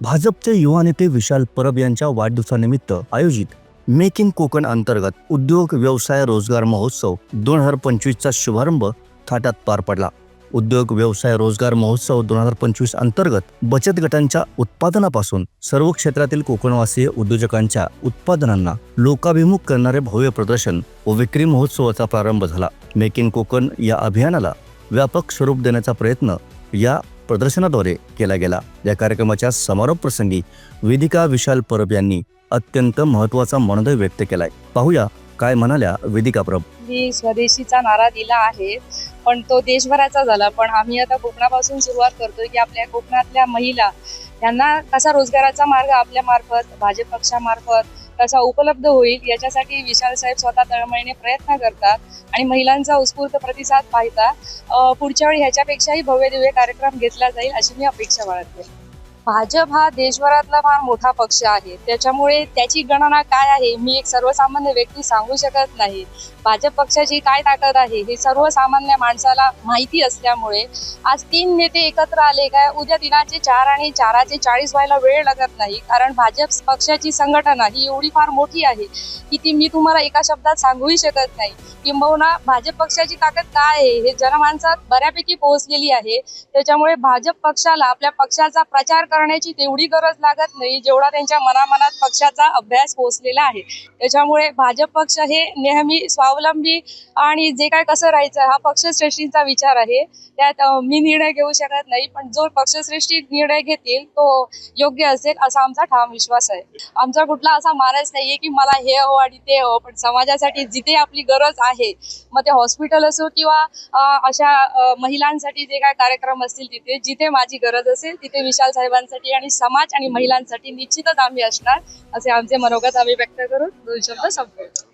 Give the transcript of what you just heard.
भाजपचे युवा नेते विशाल परब यांच्या वाढदिवसानिमित्त आयोजित मेक इन कोकण अंतर्गत उद्योग व्यवसाय रोजगार महोत्सव दोन हजार पंचवीसचा शुभारंभ थाटात पार पडला. उद्योग व्यवसाय रोजगार महोत्सव दोन हजार पंचवीस अंतर्गत बचत गटांच्या उत्पादनापासून सर्व क्षेत्रातील कोकणवासीय उद्योजकांच्या उत्पादनांना लोकाभिमुख करणारे भव्य प्रदर्शन व विक्री महोत्सवाचा प्रारंभ झाला. मेक इन कोकण या अभियानाला व्यापक स्वरूप देण्याचा प्रयत्न या प्रदर्शनाद्वारे केला गेला. या कार्यक्रमाच्या समारोप प्रसंगी वेदिका विशाल परब यांनी अत्यंत महत्त्वाचा मनोदय व्यक्त केलाय. पाहूया काय म्हणाल्या वेदिका परब. मी स्वदेशीचा नारा दिला आहे पण तो देशभराचा झाला. पण आम्ही आता कोकणापासून सुरुवात करतोय की आपल्या कोकणातल्या महिला यांना कसा रोजगाराचा मार्ग आपल्या मार्फत भाजप पक्षामार्फत कसा उपलब्ध होईल याच्यासाठी विशाल साहेब स्वतः तळमळीने प्रयत्न करतात आणि महिलांचा उत्स्फूर्त प्रतिसाद पाहता पुढच्या वेळी ह्याच्यापेक्षाही भव्य दिव्य कार्यक्रम घेतला जाईल अशी मी अपेक्षा बाळगते. भाजप हा देशभरातला फार मोठा पक्ष आहे. त्याच्यामुळे त्याची गणना काय आहे मी एक सर्वसामान्य व्यक्ती सांगू शकत नाही. भाजप पक्षाची काय ताकद आहे हे सर्वसामान्य माणसाला माहिती असल्यामुळे आज तीन नेते एकत्र आले काय उद्या दिनाचे चार आणि चाराचे चाळीस व्हायला वेळ लागत नाही. कारण भाजप पक्षाची संघटना ही एवढी फार मोठी आहे की ती मी तुम्हाला एका शब्दात सांगूही शकत नाही. किंबहुना भाजप पक्षाची ताकद काय आहे हे जनमानसात बऱ्यापैकी पोहोचलेली आहे. त्याच्यामुळे भाजप पक्षाला आपल्या पक्षाचा प्रचार करण्याची तेवढी गरज लागत नाही जेवढा त्यांच्या मनामनात पक्षाचा अभ्यास पोहोचलेला आहे. त्याच्यामुळे भाजप पक्ष हे नेहमी स्वावलंबी आणि जे काय कसं राहायचं हा पक्षश्रेष्ठींचा विचार आहे. त्यात मी निर्णय घेऊ शकत नाही पण जो पक्षश्रेष्ठी निर्णय घेतील तो योग्य असेल असा आमचा ठाम विश्वास आहे. आमचा कुठला असा मानस नाहीये की मला हे हो आणि ते हो पण समाजासाठी जिथे आपली गरज आहे मग ते हॉस्पिटल असो किंवा अशा महिलांसाठी जे काय कार्यक्रम असतील तिथे जिथे माझी गरज असेल तिथे विशाल मुलांसाठी आणि समाज आणि महिलांसाठी निश्चितच आम्ही असणार असे आमचे मनोगत आम्ही व्यक्त करून दोन शब्द संपवतो.